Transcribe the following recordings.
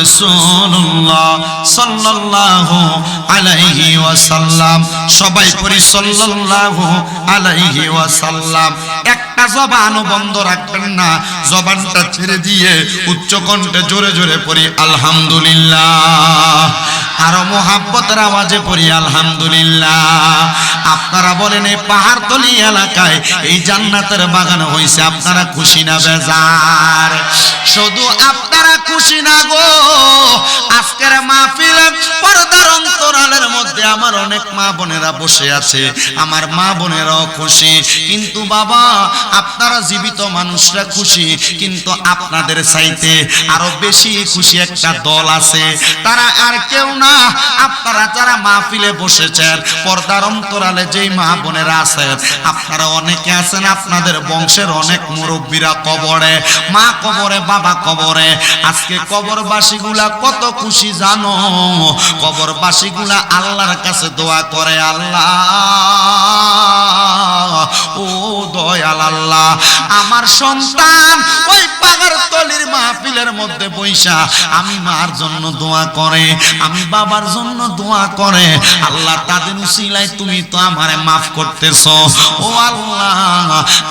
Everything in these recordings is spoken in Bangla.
রাসূলুল্লাহ সাল্লাল্লাহু আলাইহি ওয়াসাল্লাম। সবাই পড়ি সাল্লাল্লাহু আলাইহি ওয়াসাল্লাম। একটা জবান বন্ধ রাখবেন না। জবানটা ছেড়ে দিয়ে উচ্চ কণ্ঠে জোরে জোরে পড়ি, আলহামদুলিল্লাহ। আরও মোহাব্বতের আওয়াজে পড়ি, আলহামদুলিল্লাহ। আপনারা বলেন, এই পাহাড়তলি এলাকায় এই জান্নাতের বাগান হইছে, আপনারা খুশি না বেজার? শুধু আপনারা খুশি না গো। আজকের মাহফিল পর্দার অন্তরালের মধ্যে আমার অনেক মা বোনেরা বসে আছে, আমার মা বোনেরাও খুশি। কিন্তু বাবা, আপনারা জীবিত মানুষরা খুশি, কিন্তু আপনাদের চাইতে আরও বেশি খুশি একটা দল আছে। তারা আর কেউ না আপনারা যারা মাহফিলে বসেছেন, পর্দার অন্তরালে যেই মা বোনেরা আছেন আপনারা অনেকে আছেন, আপনাদের বংশের অনেক মুরব্বীরা কবরে, মা কবরে, বাবা কবরে। আজকে কবরবাসীগুলা কত খুশি জানো? কবরবাসীগুলা আল্লাহর কাছে দোয়া করে আল্লাহ। দয়াল আল্লাহ আমার সন্তান ওই পাহাড় তলির মাহফিলের মধ্যে বৈশা আমি মার জন্য দোয়া করে, আমি বাবার জন্য দোয়া করে। আল্লাহ তাদের তুমি তো আমারে মাফ করতেছ। ও আল্লাহ,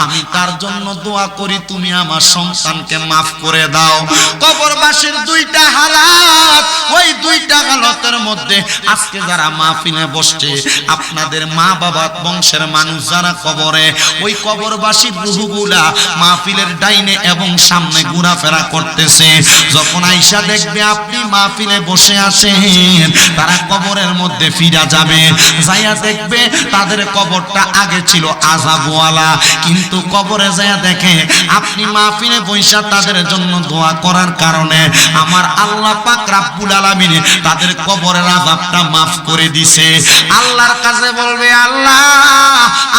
আমি তার জন্য দোয়া করি, তুমি আমার সন্তানকে মাফ করে দাও। কবরবাসীর দুইটা হালাত, ওই দুইটা হালতের মধ্যে আজকে যারা মাহফিলে বসছে, আপনাদের মা বাবা বংশের মানুষ যারা কবরে, ওই কবরবাসীর রুহুগুলা মাহফিলের ডাইনে এবং সামনে ঘোরাফেরা করতেছে। যখন আইসা দেখবে আপনি মাহফিলে বসে আছেন, তারা কবরের মধ্যে ফিরা যাবে। যাইয়া দেখবে তাদের কবরটা আগে ছিল আজাবওয়ালা। কিন্তু কবরে যাইয়া দেখে আপনি মাহফিলে বৈশা তাদের জন্য দোয়া করার কারণে আমার আল্লাহ পাক রাব্বুল আলামিন তাদের কবরের আযাবটা মাফ করে দিছে। আল্লাহর কাছে বলবে, আল্লাহ,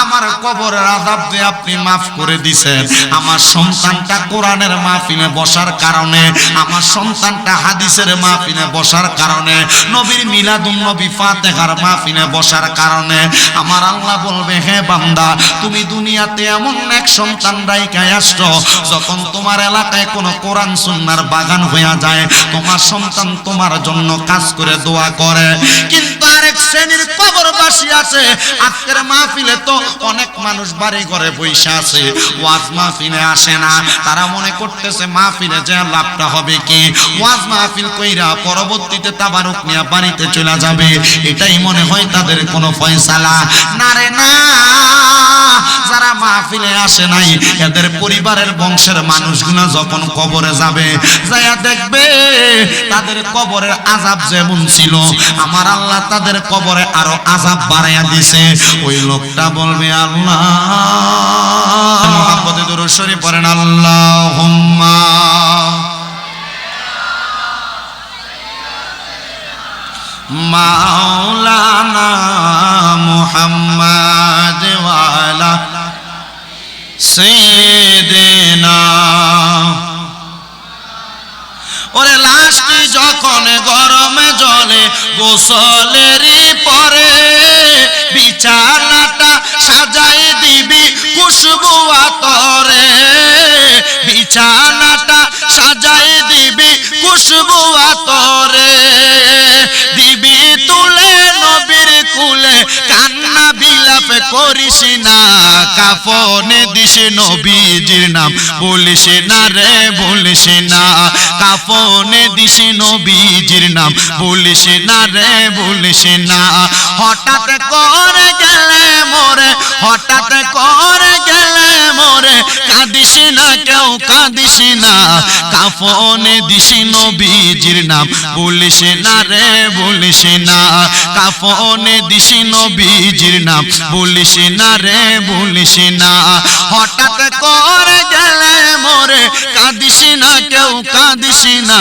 আমার কবরের আযাব দিয়ে আপনি মাফ করে দিছেন। আমার সন্তানটা কোরআনের মাহফিলে বসার কারণে, আমার সন্তানটা হাদিসের মাহফিলে বসার কারণে, নবীর মিলাদুন নবী ফাতেহার মাহফিলে বসার কারণে, আমার আল্লাহ বলবে, হে বান্দা, তুমি দুনিয়াতে এমন এক সন্তান রাইকায় আসছো, যখন তোমার এলাকায় কোনো কোরআন সুন্নার বাগান হইয়া যায়, তোমার সন্তান তোমার জন্য কাজ করে, দোয়া করে। কিন্তু আরেক শ্রেণির কবরবাসী আছে, আজকের মাহফিলে তো অনেক মানুষ বাড়ি ঘরে বৈশা আছে ওয়াজ মাহফিলে আসে না। তারা মনে করতেছে মাহফিলে যে লাভটা হবে কি? ওয়াজ মাহফিল কইরা পরবর্তীতে তাবারুক নিয়ে বাড়িতে চলে যাবে। এটাই মনে হয় তাদের কোনো ফয়সালা। না রে, না। যারা মাহফিলে আসে নাই, এদের পরিবারের বংশের মানুষগুলো যখন কবরে যাবে যাইয়া দেখবে তাদের কবরের আজাব যেমন ছিল, আমার আল্লাহ তাদের কবরে আরও আজাব বাড়াইয়া দিছে। ওই লোকটা বলবে, আল্লাহ। মোহাম্মদে দুরূদ শরীফ পড়েন, আল্লাহুম্মা মাওলানা মুহাম্মদ ওয়ালা ওরে লাশটি যখন গরমে জলে গোসলেরই পরে বিছানাটা সাজাই খুশবু আতরে বিছানাটা সাজাই দিবি খুশবু আতরে। দিবি তুলে নবীর কুলে, কান্না বিলাপ করিস না। কাফনে দিস নবীজির নাম। বলিস না রে, বলিস না। কাফনে দিস নবীজির নাম। বলিস না রে, বলিস না। হঠাৎ করে গেলে মোরে, হঠাৎ করে গেলে মোরে, কাঁদিস না কেউ, কাঁদিস না। কাফনে দিস নবীজির নাম। বলিস না রে, বলিস না। কাফনে দিস নবীজির নাম। বলিস না রে, বলিস না। হঠাৎ করে গেলে মোরে কাঁদিস না, কেউ কাঁদিস না।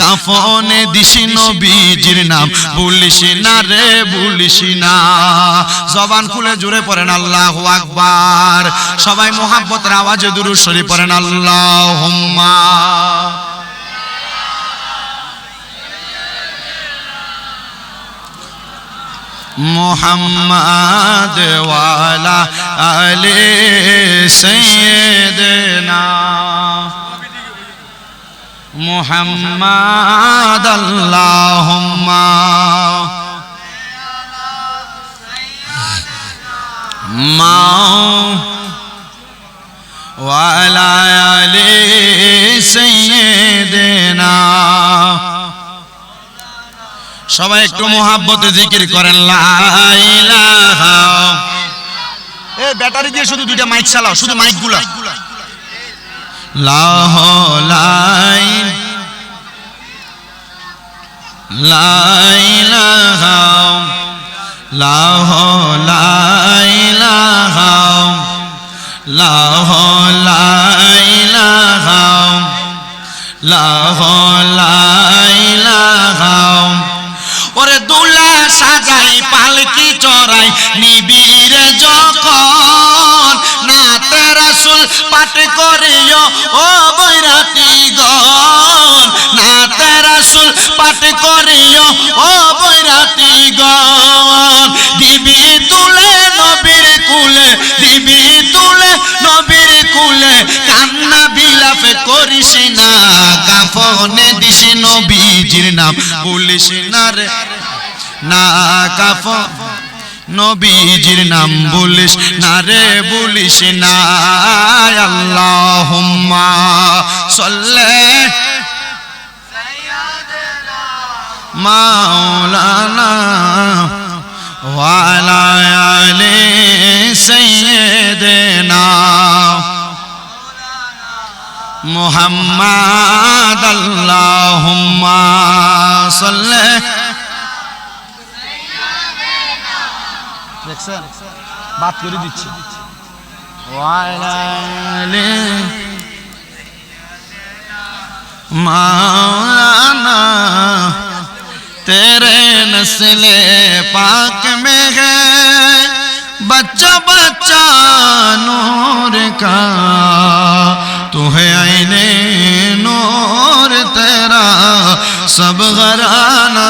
কাফনে দিস নবীজির নাম বলিস না রে বলিস না। জবান খুলে জুড়ে পড়েন, আল্লাহ আকবার। সবাই মোহাব্বতের আওয়াজে দুরুদ শরীফ পড়েন আল্লাহ মোহাম্মদ ওয়ালা আলে সৈয়দনা মোহাম্মদ আল্লাহুম্মা মা ওয়ালা আলে সৈয়দনা সবাই একটু মোহাব্বতে জিকির করেন এ ব্যাটারি দিয়ে শুধু দুইটা মাইক চালাও শুধু মাইকগুলা লাহ লাই লাইলাহা লাহ লাইলাহা। লাহ লাইলাহা। লাহ লাইলাহা। ওরে দুলা সাজাই, পালকি চড়াই, নিবিড়ে যখন না তেরাসুল পাঠ করিও, ও বৈরাতি গণ। না তেরাসুল পাঠ করিও, ও বৈরাতি গণ। দিবি তুলে নবীর কুলে, দিবি তুলে করিস না, কাফনে দিস নবীজির নাম। বলিস না রে, না কাফ নবীজির নাম। বলিস না রে, বলিস না আল্লাহুম্মা সাল্লে। মাওলানা ওয়ালা মুহাম্মাদ আল্লাহুম্মা সাল্লি দেখছেন বাদ করে দিচ্ছি ওয়ালা আলে माना तेरे नस्ले पाक में है बच्चा बच्चा नूर का सब घराना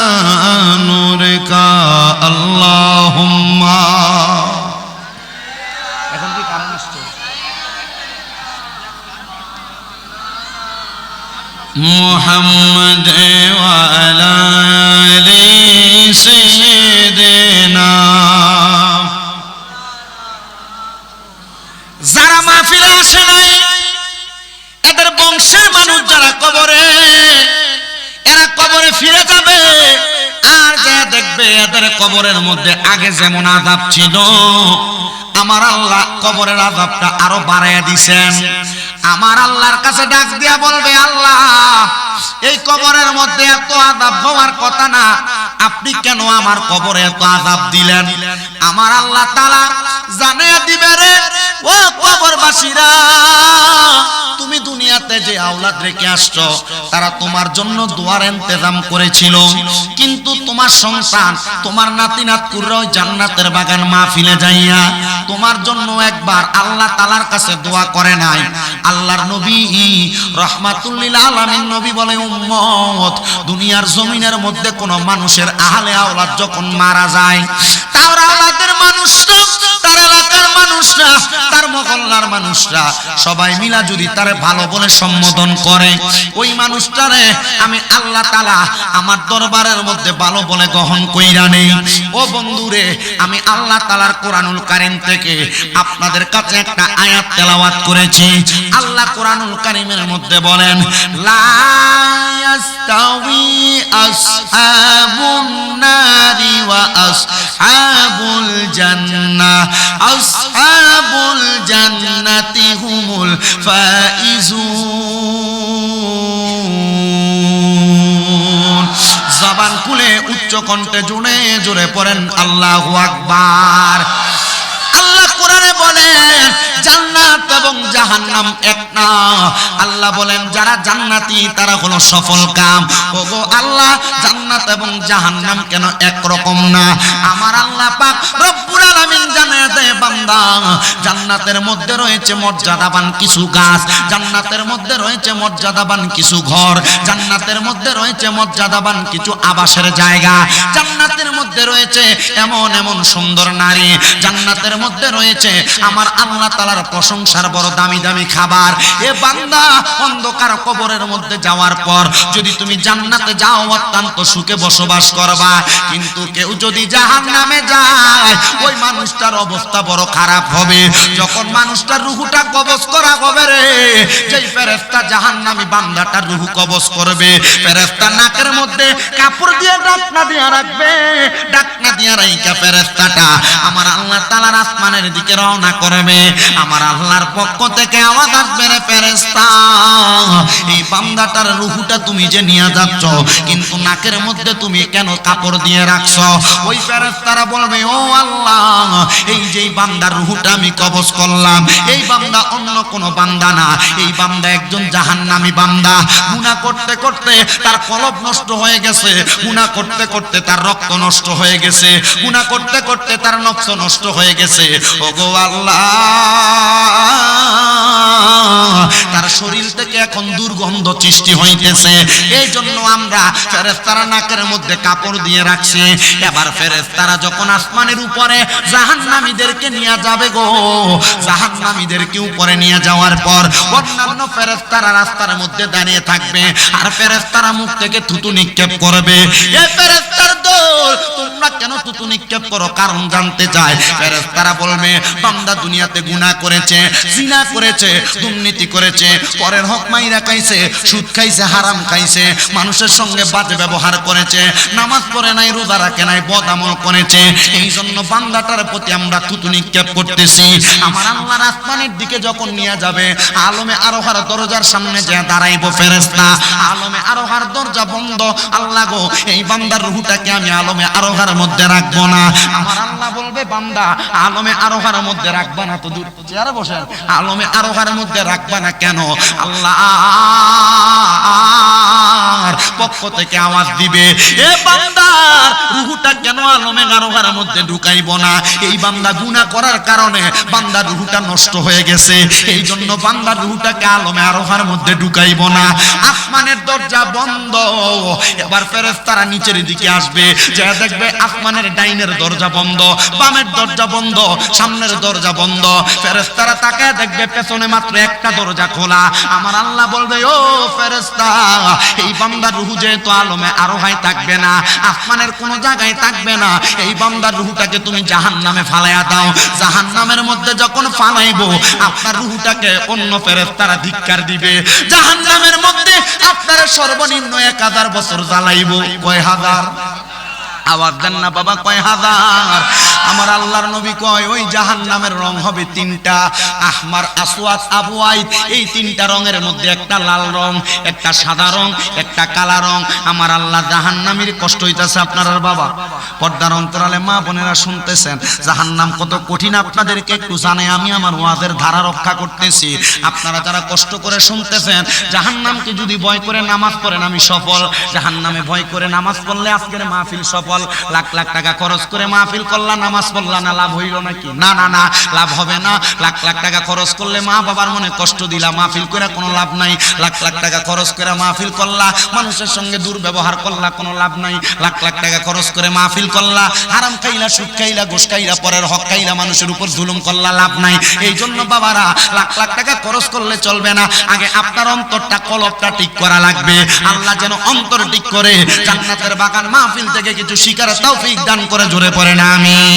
नूर का अल्लाह এখন কি কারণ আসছে মোহাম্মদ দেনা যারা মাহফিলে আসে নাই এদের বংশের মানুষ যারা কবরে কবরে ফিরে যাবে। আর যা দেখবে এদের কবরের মধ্যে আগে যেমন আদাব ছিল? আমার আল্লাহ কবরের আদাবটা আরও বাড়াইয়া দিছেন। আমার আল্লাহর কাছে ডাক দিয়া বলবে, আল্লাহ, এই কবরের মধ্যে এত আদাব হওয়ার কথা না। আপনি কেন আমার কবরে এত আদাব দিলেন? আমার আল্লাহ তালা জানিয়ে দিবে রে। ও কবরবাসীরা, তুমি দুনিয়াতে যে আওলাদ রেখে আসছো, তারা তোমার জন্য দোয়ার ইন্তজাম করেছিল। কিন্তু তোমার সন্তান, তোমার নাতি নাতকুররাও জান্নাতের বাগান মাহফিলে যাইয়া তোমার জন্য একবার আল্লাহ তালার কাছে দোয়া করে নাই। আল্লাহর নবী রহমাতুল্লিল আলামিন নবী বলে, উম্মত, দুনিয়ার জমিনের মধ্যে কোনো মানুষের আহলে আওলাদ যখন মারা যায় তার আওলাদের মানুষরা তার এলাকার মানুষরা, তার মহল্লার মানুষরা, সবাই মিলা যদি তারে ভালো বলে সম্বোধন করে, ওই মানুষটারে আমি আল্লাহ তালা আমার দরবারের মধ্যে ভালো বলে গ্রহণ কইরা নেই। ও বন্ধুরে, আমি আল্লাহ তালার কোরআনুল কারিম থেকে আপনাদের কাছে একটা আয়াত তেলাওয়াত করেছি। আল্লাহ কোরআনুল কারিমের মধ্যে বলেন, লা আসহাবুন নারি ওয়া আসহাবুল জান্নাহ। আসহাবুল জান্নাতি হুমুল ফাইজুন। জবান খুলে উচ্চ কণ্ঠে জোরে জোরে পড়েন আল্লাহু আকবার। জাহান্নাম এক না। আল্লাহ বলেন, যারা জান্নাতি, তারা হলো সফল কাম। ওগো আল্লাহ, জান্নাত এবং জাহান্নাম কেন এক রকম না? আমার আল্লাহ পাক রব্বুল আলামিন জানে দেয়, বান্দা, জান্নাতের মধ্যে রয়েছে মর্যাদাবান কিছু গাছ, জান্নাতের মধ্যে রয়েছে মর্যাদাবান কিছু ঘর, জান্নাতের মধ্যে রয়েছে মর্যাদাবান কিছু আবাসের জায়গা, জান্নাতের মধ্যে রয়েছে এমন এমন সুন্দর নারী, জান্নাতের মধ্যে রয়েছে আমার আল্লাহ তালার প্রশংসার বড় দামি দামি খাবার। এ বান্দা, অন্ধকার কবরের মধ্যে যাওয়ার পর যদি তুমি জান্নাতে যাও, অত্যন্ত সুখে বসবাস করবা। কিন্তু কেউ যদি জাহান নামে যায়, ওই মানুষটার অবস্থা বড় খারাপ হবে। যখন মানুষটার রুহুটা কবজ করা হবে রে, যেই ফেরেস্তা জাহান নামি বান্দাটার রুহু কবজ করবে ফেরেস্তা নাকের মধ্যে কাপড় দিয়ে ডাকনা দিয়ে রাখবে, ডাকনা দিয়ে রাইকা ফেরেস্তাটা আমার আল্লাহ তালার আসমানের দিকে রওনা করবে। আমার আল্লাহর পক্ষ থেকে আওয়াজ আসবে রে ফেরেস্তা এই বান্দাটার রুহুটা তুমি যে নিয়ে যাচ্ছ, কিন্তু নাকের মধ্যে তুমি কেন কাপড় দিয়ে রাখছো? ওই ফেরেস্তারা বলবে, ও আল্লাহ, এই যে বান্দার রুহুটা আমি কবজ করলাম, এই বান্দা অন্য কোনো বান্দা না, এই বান্দা একজন জাহান্নামী বান্দা। গুনাহ করতে করতে তার কলব নষ্ট হয়ে গেছে, গুনাহ করতে করতে তার রক্ত নষ্ট হয়ে গেছে, গুনাহ করতে করতে তার নফস নষ্ট হয়ে গেছে। ওগো আল্লাহ! তার শরীর থেকে এখন দুর্গন্ধ সৃষ্টি হইতেছে। এই জন্য আমরা ফেরেস্তারা নাকের মধ্যে কাপড় দিয়ে রাখছি। এবার ফেরেস্তারা যখন আসমানের উপরে জাহান্নামীদেরকে নিয়ে যাবে গো, জাহান্নামীদেরকে উপরে নিয়ে যাওয়ার পর অন্যান্য ফেরেস্তারা রাস্তার মধ্যে দাঁড়িয়ে থাকবে। আর ফেরেস্তারা মুখ থেকে থুতু নিক্ষেপ করবে। এ ফেরেস্তার তোমরা কেন থুতু নিক্ষেপ করো? কারণ জানতে চায়। ফেরেস্তারা বলবে, বান্দা দুনিয়াতে গুনাহ করেছে, জিনা করেছে, দুর্নীতি করেছে, পরের হক মাইরা খাইছে, সুদ খাইছে, হারাম খাইছে, মানুষের সঙ্গে বাজে ব্যবহার করেছে, নামাজ পড়ে নাই, রোজা রাখে নাই, বদ আমল করেছে। এই জন্য বান্দাটার প্রতি আমরা থুতু নিক্ষেপ করতেছি। আমার আল্লাহর আসমানের দিকে যখন নিয়ে যাবে, আলমে আরোহার দরজার সামনে যে দাঁড়াইবো ফেরেস্তা আলমে আরোহার দরজা বন্ধ। আল্লাহ গো, এই বান্দার রুহুটাকে আমি আলমে আরোহার মধ্যে রাখব না। আমার আল্লাহ বলবে, বান্দা, আলমে আরোহার মধ্যে রাখবা না তো দূর চেয়ারে বসে। আলমে আরোহার মধ্যে রাখবা না কেন? আল্লাহ! পক্ষ থেকে আওয়াজ দিবে। এ বান্দার রুহুটা কেন আলমে আরোহার মধ্যে ঢুকাইব না? এই বান্দা গুনাহ করার কারণে বান্দার রুহুটা নষ্ট হয়ে গেছে। এই জন্য বান্দার রুহুটাকে আলমে আরোহার মধ্যে ঢুকাইব না। আসমানের দরজা বন্ধ। এবার ফেরেশতারা নিচের দিকে আসবে। যে দেখবে আসমানের ডাইনের দরজা বন্ধ, বামের দরজা বন্ধ, সামনের দরজা বন্ধ। ফেরেস্তারা তাকায় দেখবে পেছনে মাত্র একটা দরজা খোলা। আমার আল্লাহ বলবে, ও ফেরেশতা, এই বান্দার রুহু যেহেতু আলমে আরোহায় থাকবে না, আসমানের কোনো জায়গায় থাকবে না, এই বান্দার রুহুটাকে তুমি জাহান্নামে ফালাইয়া দাও। জাহান্নামের মধ্যে যখন ফালাইবো, আপনার রুহুটাকে অন্য ফেরেশতারা ধিক্কার দিবে। জাহান্নামের মধ্যে আপনার সর্বনিম্ন এক হাজার বছর জ্বালাইবো। কয় হাজার? আওয়াজ দেন না বাবা, কয় হাজার? আমার আল্লাহর নবী কয়, ওই জাহান্নামের রং হবে তিনটা। আহমার, আসওয়াদ, আবু আইদ। এই তিনটা রঙের মধ্যে একটা লাল রং, একটা সাদা রং, একটা কালা রং। আমার আল্লাহ জাহান্নামের কষ্ট হইতেছে আপনার বাবা। পর্দার অন্তরালে মা বোনেরা শুনতেছেন, জাহান্নাম কত কঠিন আপনাদেরকে একটু জানে, আমি আমার ওয়াজের ধারা রক্ষা করতেছি। আপনারা যারা কষ্ট করে শুনতেছেন, জাহান্নামকে যদি ভয় করে নামাজ পড়েন, আমি সফল। জাহান্নামে ভয় করে নামাজ পড়লে আজকের মাহফিল সফল। লাখ লাখ টাকা খরচ করে মাহফিল করলা নামাজ পড়লা না, লাভ হইল নাকি? না না না, লাভ হবে না। লাখ লাখ টাকা খরচ করলে মা বাবার মনে কষ্ট দিলা, মাহফিল করে কোনো লাভ নাই। লাখ লাখ টাকা খরচ করে মাহফিল করলা, মানুষের সঙ্গে দুর্ব্যবহার করলা, কোনো লাভ নাই। লাখ লাখ টাকা খরচ করে মাহফিল করলা, হারাম খাইলা, সুদ খাইলা, ঘুষ খাইলা, পরের হক খাইলা, মানুষের উপর জুলুম করলা, লাভ নাই। এই জন্য বাবারা, লাখ লাখ টাকা খরচ করলে চলবে না। আগে আপনার অন্তরটা, কলবটা ঠিক করা লাগবে। আল্লাহ যেন অন্তর ঠিক করে, জান্নাতের বাগান মাহফিল থেকে কিছু শিকার, তৌফিক দান করে জোরে পড়ে না আমি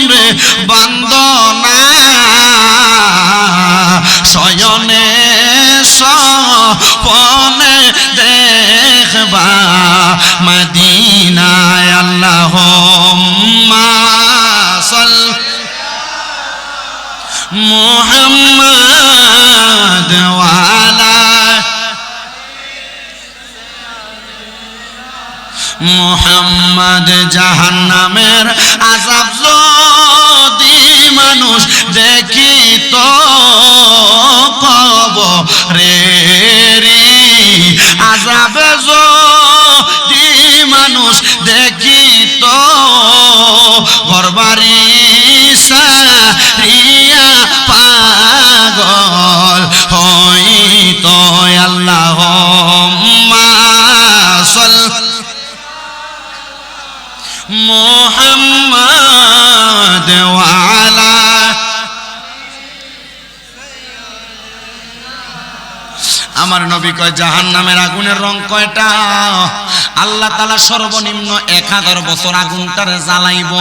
মনরে বন্দনা। শয়নে সপনে দেখবা মদিনায় আল্লাহ মাসল মোহাম্মদ। মোহাম্মদ জাহান্নামের আজাব যদি মানুষ দেখি তো রে রে আজাব যদি মানুষ দেখি তো ঘরবাড়ি সারিয়া পাগল হইত। আল্লাহ মোহাম্মদ আমার নবী কয় জাহান নামের আগুনের রং কয়টা? আল্লাহ তালা সর্বনিম্ন এক হাজার বছর আগুনটারে জ্বালাইব।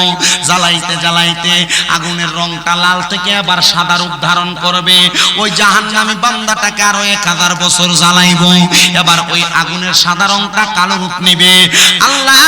জ্বালাইতে জ্বালাইতে আগুনের রংটা লাল থেকে আবার সাদা রূপ ধারণ করবে। ওই জাহান নামী বান্দাটাকে আরও এক হাজার বছর জ্বালাইব। এবার ওই আগুনের সাদা রংটা কালো রূপ নিবে। আল্লাহ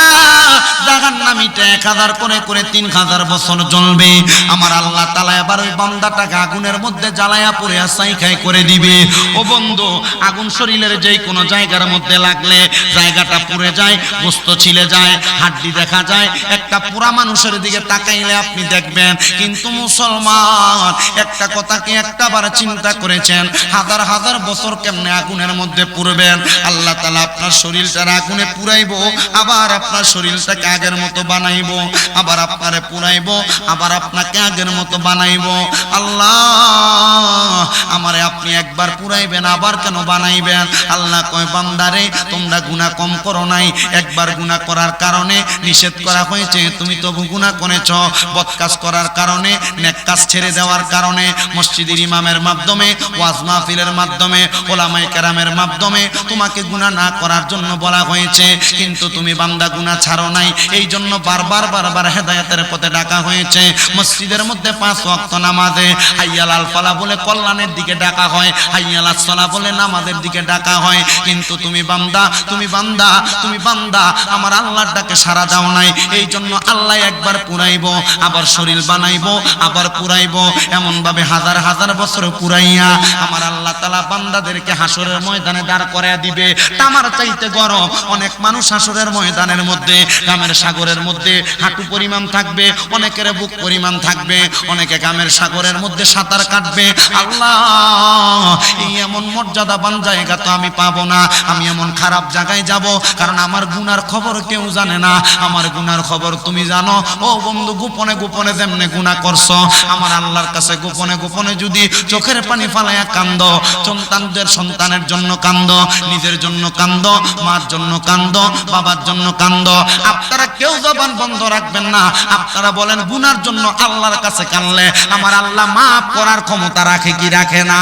জাহান নামীটা এক হাজার করে করে তিন হাজার বছর জ্বলবে। আমার আল্লাহ তালা এবার ওই বান্দাটাকে আগুনের মধ্যে জ্বালাইয়া পড়ে সাই খাই করে দিবে। ও বন্ধু আগুন শরীরের যেই কোনো জায়গার মধ্যে লাগলে জায়গাটা পুড়ে যায় গোস্ত ছিলে যায়, হাড্ডি দেখা যায়। একটা পুরা মানুষের দিকে তাকাইলে আপনি দেখবেন, কিন্তু মুসলমান একটা কথা কি একটা বার চিন্তা করেছেন, হাজার হাজার বছর কেমনে আগুনের মধ্যে পুড়বেন? আল্লাহ তালা আপনার শরীরটার আগুনে পুরাইবো আবার আপনার শরীরটাকে আগের মতো বানাইবো, আবার আপনারে পুরাইবো আবার আপনাকে আগের মতো বানাইবো। আল্লাহ, আমারে আপনি একবার পুরাইবেন আবার কেন বানাইবেন। আল্লাহ কয়, বান্দারে, তোমরা গুনাহ কম করো নাই। একবার গুনাহ করার কারণে নিষেধ করা হয়েছে, তুমি তো গুনাহ করেছ। বদ কাজ করার কারণে, নেক কাজ ছেড়ে দেওয়ার কারণে, মসজিদের ইমামের মাধ্যমে, ওয়াজ মাহফিলের মাধ্যমে, ওলামায়ে কেরামের মাধ্যমে তোমাকে গুনাহ না করার জন্য বলা হয়েছে। কিন্তু তুমি বান্দা গুনাহ ছাড়ো নাই। এই জন্য বারবার বারবার হেদায়েতের পথে ডাকা হয়েছে। মসজিদের মধ্যে পাঁচ ওয়াক্ত নামাজে হাইয়াল আল ফালা বলে কল্যাণের দিকে ডাকা হয়। হাইয়াল আসসালা বলে নামাজের দিকে ডাকা হয়। কিন্তু তুমি বান্দা তুমি বান্দা তুমি বান্দা, আমার আল্লাহর ডাকে সারা দাও নাই। এই জন্য আল্লাহ একবার পুরাইবো, আবার শরীর বানাইবো, আবার পুরাইবো এমন ভাবে হাজার হাজার বছর পুরাইয়া আমার আল্লাহ তালা বান্দাদেরকে হাসরের ময়দানে দাঁড় করাইয়া দিবে। তামার চাইতে গরম, অনেক মানুষ হাসরের ময়দানের মধ্যে, গ্রামের সাগরের মধ্যে হাঁটু পরিমাণ থাকবে, অনেকের বুক পরিমাণ থাকবে, অনেকে গ্রামের সাগরের মধ্যে সাঁতার কাটবে। আল্লাহ, এই এমন মর্যাদাবান জায়গা তো আমি পাবো না। আমি এমন খারাপ জায়গায় যাব, কারণ আমার গুনার খবর কেউ জানে না। আমার গুনার খবর তুমি জানো। ও বন্ধু, গোপনে গোপনে যেমনে গুনাহ করছ, আমার আল্লাহর কাছে গোপনে গোপনে যদি চোখের পানি ফালাইয়া কান্দ, সন্তানদের সন্তানের জন্য কান্দ, নিজের জন্য কান্দ, মার জন্য কান্দ, বাবার জন্য কান্দ। আপনারা কেউ জবান বন্ধ রাখবেন না। আপনারা বলেন, গুনার জন্য আল্লাহর কাছে কানলে আমার আল্লাহ মাফ করার ক্ষমতা রাখে কি রাখে না?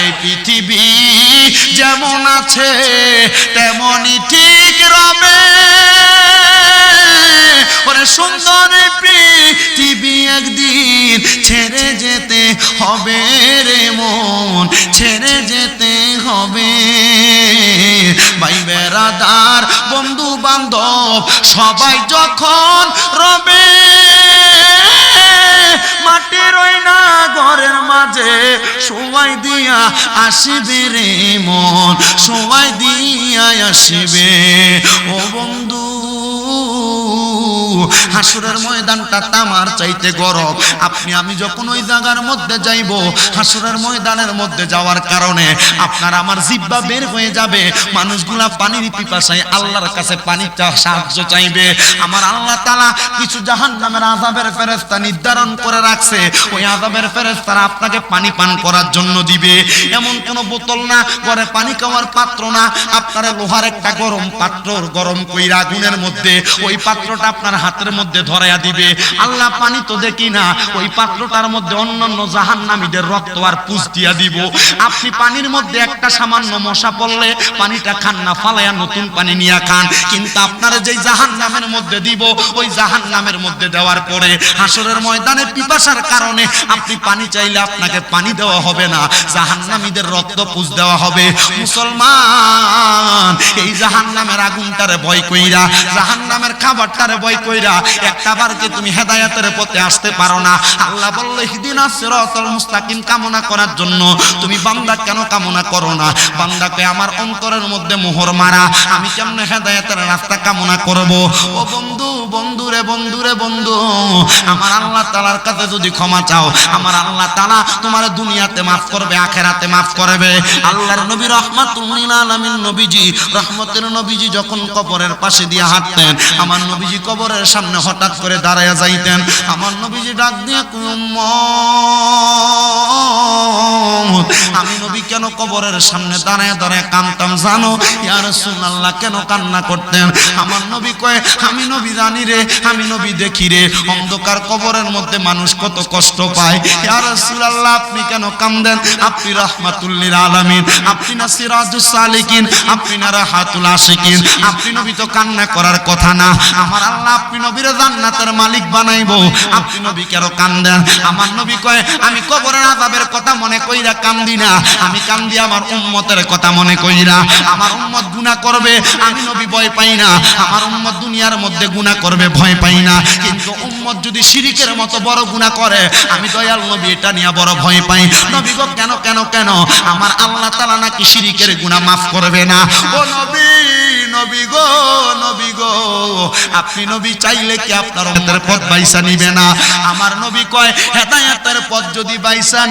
এই পৃথিবী যেমন আছে, তেমনই ঠিক রবে। ওরে সুন্দর পৃথিবী একদিন ছেড়ে যেতে হবে রে মন, ছেড়ে যেতে হবে। ভাই বেড়াদার বন্ধু বান্ধব সবাই যখন রবে মাটির ওই না ঘরের মাঝে। সবাই দিয়া আসিবে রে মন সবাই দিয়া আসিবে। ও বন্ধু হাসুরের ময়দানটা তামার চাইতে গরম। আপনি, আমি যখন ওই জায়গার মধ্যে যাইব, হাসুরের ময়দানের মধ্যে যাওয়ার কারণে আপনার আমার জিব্বা বের হয়ে যাবে। মানুষগুলা পানির পিপাসায় আল্লাহর কাছে পানির সাহায্য চাইবে। আমার আল্লাহ তালা কিছু জাহান নামের আজাবের ফেরেস্তা নির্ধারণ করে রাখছে। ওই আজাবের ফেরেস্তারা আপনাকে পানি পান করার জন্য দিবে। এমন কোন বোতল না, ঘরে পানি খাওয়ার পাত্র না। আপনারা লোহার একটা গরম পাত্র গরম কইরা আগুনের মধ্যে ওই পাত্রটা আপনার হাতের মধ্যে ধরাইয়া দিবে। আল্লাহ পানি তো দেখি না, ওই পাত্রটার মধ্যে অন্যান্য জাহান্নামীদের রক্ত আর পুষ দিয়া দিব। আপনি পানির মধ্যে একটা সামান্য মশা পড়লে পানিটা খান না, ফালাইয়া নতুন পানি নিয়ে খান। কিন্তু আপনারা যেই জাহান্নামের মধ্যে দিব, ওই জাহান্নামের মধ্যে দেওয়ার পরে হাসরের ময়দানে পিপাসার কারণে আপনি পানি চাইলে আপনাকে পানি দেওয়া হবে না, জাহান্নামীদের রক্ত পুষ দেওয়া হবে। মুসলমান, এই জাহান্নামের আগুনটারে ভয় কইরা, জাহান্নামের খাবারটারে ভয় কইরা মোহর মারা। আমি কেমনে রাস্তা কামনা করব? ও বন্ধু বন্ধু আমার আল্লাহ তাআলার কাছে যদি ক্ষমা চাও, আমার আল্লাহ তাআলা তোমার দুনিয়াতে মাফ করবে, আখেরাতে মাফ করবে। আল্লাহর নবী নবীজি, রহমতের নবীজি যখন কবরের পাশে দিয়ে হাঁটতেন, আমার নবীজি কবরের সামনে হঠাৎ করে দাঁড়াইয়া যাইতেন। আমার নবীজি ডাক দিয়া নবী কেন কবরের সামনে দাঁড়ায় দাঁড়ায় কামতাম জানো, ইয়া রাসূলুল্লাহ, কেন কান্না করতেন? আমার নবী কয়, আমি নবী জানি রে, আমি নবী দেখি রে, অন্ধকার কবরের মধ্যে মানুষ কত কষ্ট পায়। ইয়া রাসূলুল্লাহ, আপনি কেন কান্দেন? আপনি রাহমাতুল্লিল আলামিন, আপনি না সিরাজুস সালিকিন, আপনি না রাহাতুল আশিকিন। আপনি নবী তো কান্না করার কথা না। আমার আল্লাহ, আপনি নবীরে জান্নাতের মালিক বানাইবো। আপনি নবী কেন কান্দেন। আমার নবী কয়, আমি কবরের আযাবের কথা মনে কইরা কান্দি না। আমি কান্দি আমার উম্মতের কথা মনে কইরা, আমার উম্মত গুণা করবে, আমি নবী ভয় পাই না। আমার উম্মত দুনিয়ার মধ্যে গুনাহ করবে, ভয় পাই না। কিন্তু উম্মত যদি শিরিকের মতো বড় গুণা করে, আমি দয়াল নবী, এটা নিয়ে বড় ভয় পাই। নবী কেন কেন কেন? আমার আল্লাহ তালা নাকি শিরিকের গুণা মাফ করবে না? ও নবী! নবী গো নবী গো। আপনি নবী চাইলে কি আপনার পথ নিবে না? আমার নবী কয়, হেদায়েতের পথ যদি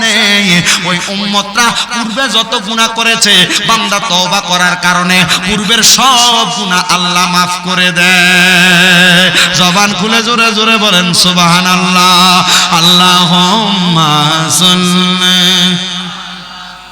নেই, ওই উম্মতরা পূর্বে যত গুনাহ করেছে, বান্দা তওবা করার কারণে পূর্বের সব গুনাহ আল্লাহ মাফ করে দেয়। জবান খুলে জোরে জোরে বলেন, সুবহানাল্লাহ, আল্লাহুম্মা সাল্লি